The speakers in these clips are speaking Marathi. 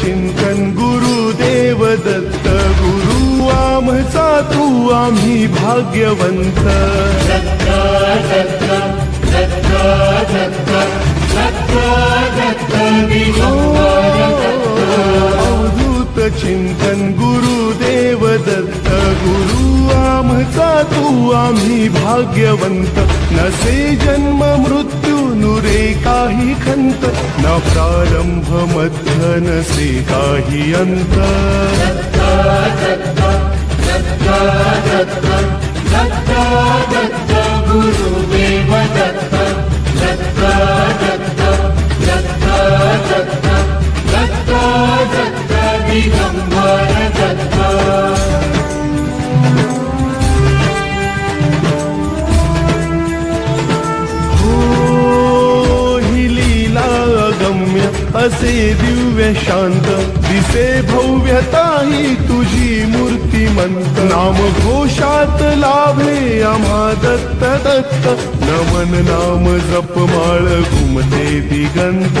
चिंतन गुरुदेव दत्त गुरु आमचा तू आम्ही भाग्यवंत. अवधूत चिंतन गुरुदेव दत्त गुरु आमचा तू आम्ही भाग्यवंत. नसे जन्म मृत हि खन्त न प्रारम्भमध्वनसि काहियन्त असे दिव्य शांत दिसे भव्यता ही तुझी मूर्तिमंत. नाम घोषात लाभे आम्हा दत्त दत्त नमन नाम जपमाळ घुमते दिगंत.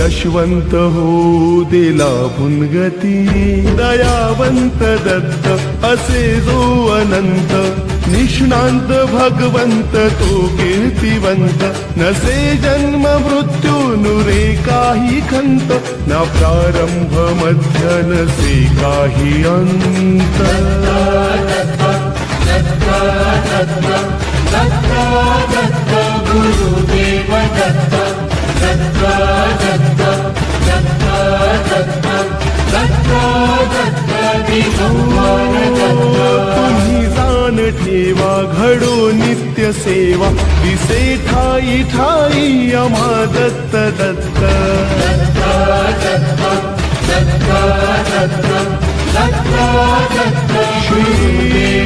यशवंत हो दिला भुनगती दयावंत दत्त असे जो अनंत. निष्णांत भगवंत तो कीर्तिवंत. नसे जन्म मृत्यू नुरे काही खंत. ना प्रारंभ मध्य नसे काही अंत. तुम्ही जाण ठेवा घडो नित्य सेवा. दिसे ठाई ठाई आम्हा दत्त दत्त. श्री